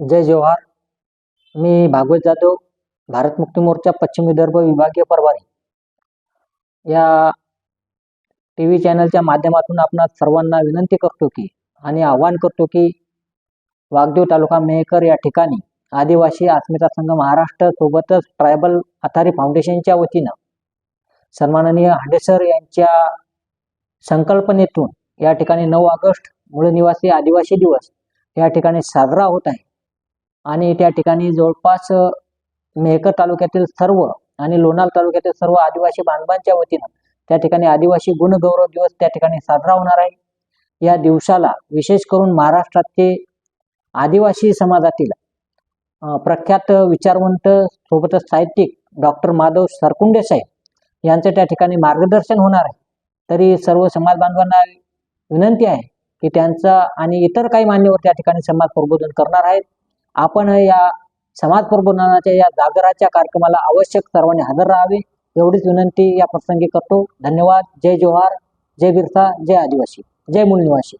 जय जोहार. मी भागवत जाधव भारत मुक्ती मोर्चा पश्चिम विदर्भ विभागीय प्रभारी. या टी व्ही चॅनलच्या माध्यमातून आपणा सर्वांना विनंती करतो की आणि आवाहन करतो की वाघदेव तालुका मेहकर या ठिकाणी आदिवासी अस्मिता संघ महाराष्ट्र सोबतच ट्रायबल अथारी फाउंडेशनच्या वतीनं सन्माननीय हांडेसर यांच्या संकल्पनेतून या ठिकाणी नऊ ऑगस्ट मूळ निवासी आदिवासी दिवस या ठिकाणी साजरा होत आहे. आणि त्या ठिकाणी जवळपास मेहकर तालुक्यातील सर्व आणि लोणाल तालुक्यातील सर्व आदिवासी बांधवांच्या वतीनं त्या ठिकाणी आदिवासी गुणगौरव दिवस त्या ठिकाणी साजरा होणार आहे. या दिवसाला विशेष करून महाराष्ट्राचे आदिवासी समाजातील प्रख्यात विचारवंत सोबतच साहित्यिक डॉक्टर माधव सरकुंडे साहेब यांचं त्या ठिकाणी मार्गदर्शन होणार आहे. तरी सर्व समाज बांधवांना विनंती आहे की त्यांचा आणि इतर काही मान्यवर त्या ठिकाणी समाज प्रबोधन करणार आहेत. आपण या समाज प्रबोधनाच्या या जागराच्या कार्यक्रमाला आवश्यक सर्वांनी हजर राहावे एवढीच विनंती या प्रसंगी करतो. धन्यवाद. जय जोहार. जय बिरसा. जय आदिवासी. जय मूळ निवासी.